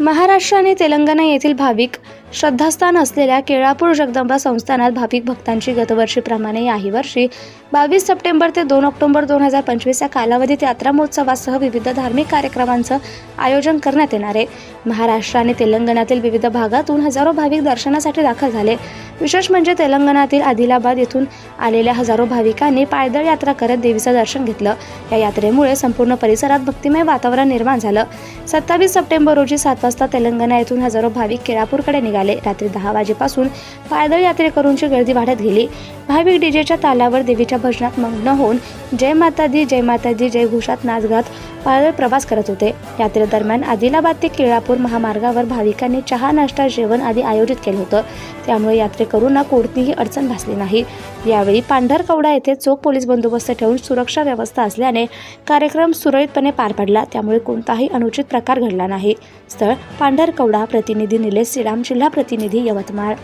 महाराष्ट्र आणि तेलंगणा येथील भाविक श्रद्धास्थान असलेल्या केळापूर जगदंबा संस्थानात भाविक भक्तांची गतवर्षीप्रमाणे याही वर्षी बावीस सप्टेंबर ते दोन ऑक्टोबर दोन हजार पंचवीस या कालावधीत यात्रा महोत्सवासह विविध धार्मिक कार्यक्रमांचं आयोजन करण्यात येणार आहे. महाराष्ट्र आणि तेलंगणातील विविध भागातून हजारो भाविक दर्शनासाठी दाखल झाले. विशेष म्हणजे तेलंगणातील आदिलाबाद येथून आलेल्या हजारो भाविकांनी पायदळ यात्रा करत देवीचं दर्शन घेतलं. या यात्रेमुळे संपूर्ण परिसरात भक्तिमय वातावरण निर्माण झालं. सत्तावीस सप्टेंबर रोजी सात वाजता तेलंगणा येथून हजारो भाविक केळापूरकडे निघाले. रात्री दहा वाजेपासून पायदळ यात्रेकरूंची गर्दी वाढत गेली. भाविक डीजेच्या तालावर देवीच्या भजनात मग्न होऊन जय माता दी जय माता दी जय घोषात नाच गात पायदळ प्रवास करत होते. यात्रेदरम्यान आदिलाबाद ते केळापूर महामार्गावर भाविकांनी चहा नाश्ता जेवण आदी आयोजित केलं होतं. त्यामुळे यात्रेकरूंना कोणतीही अडचण भासली नाही. यावेळी पांढरकवडा येथे चोख पोलीस बंदोबस्त ठेवून सुरक्षा व्यवस्था असल्याने कार्यक्रम सुरळीतपणे पार पडला. त्यामुळे कोणताही अनुचित प्रकार घडला नाही. स्थळ पांढरकवडा प्रतिनिधी निलेश श्रीराम जिल्हा प्रतिनिधी Yavatmal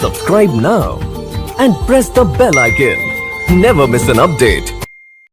Subscribe now and press the bell icon. Never miss an update.